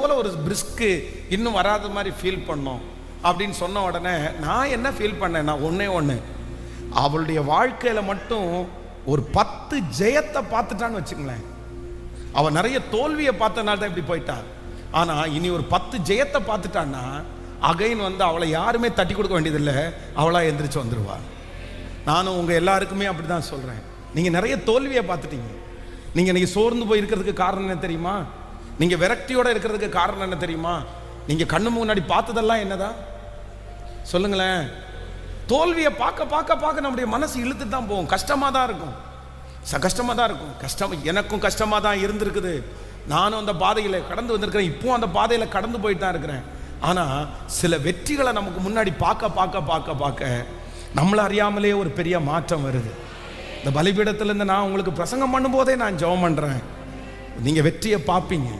போல் ஒரு பிரிஸ்க்கு இன்னும் வராத மாதிரி ஃபீல் பண்ணோம் அப்படின்னு சொன்ன உடனே நான் என்ன ஃபீல் பண்ணேன் நான் ஒண்ணே. ஒன்று அவளுடைய வாழ்க்கையில மட்டும் ஒரு பத்து ஜெயத்தை பார்த்துட்டான்னு வச்சுங்களேன் அவ நிறைய தோல்வியை பார்த்தனால தான் இப்படி போயிட்டா. ஆனா இனி ஒரு பத்து ஜெயத்தை பார்த்துட்டான்னா அகைன் வந்து அவளை யாருமே தட்டி கொடுக்க வேண்டியதில்லை. அவளா எந்திரிச்சு வந்துருவா. நானும் உங்க எல்லாருக்குமே அப்படிதான் சொல்றேன். நீங்க நிறைய தோல்வியை பார்த்துட்டீங்க. நீங்க இன்னைக்கு சோர்ந்து போய் இருக்கிறதுக்கு காரணம் என்ன தெரியுமா? நீங்கள் விரக்தியோடு இருக்கிறதுக்கு காரணம் என்ன தெரியுமா? நீங்கள் கண்ணு முன்னாடி பார்த்ததெல்லாம் என்னதான்? சொல்லுங்களேன். தோல்வியை பார்க்க பார்க்க பார்க்க நம்முடைய மனசு இழுத்து தான் போகும். கஷ்டமாக தான் இருக்கும். ச கஷ்டமாக தான் இருக்கும். கஷ்டம் எனக்கும் கஷ்டமாக தான் இருந்திருக்குது. நானும் அந்த பாதையில் கடந்து வந்திருக்கிறேன். இப்போவும் அந்த பாதையில் கடந்து போயிட்டு தான் இருக்கிறேன். ஆனால் சில வெற்றிகளை நமக்கு முன்னாடி பார்க்க பார்க்க பார்க்க பார்க்க நம்மளை அறியாமலே ஒரு பெரிய மாற்றம் வருது. இந்த பலிபீடத்துலேருந்து நான் உங்களுக்கு பிரசங்கம் பண்ணும்போதே நான் ஜெபம் பண்ணுறேன் நீங்கள் வெற்றியை பார்ப்பீங்க.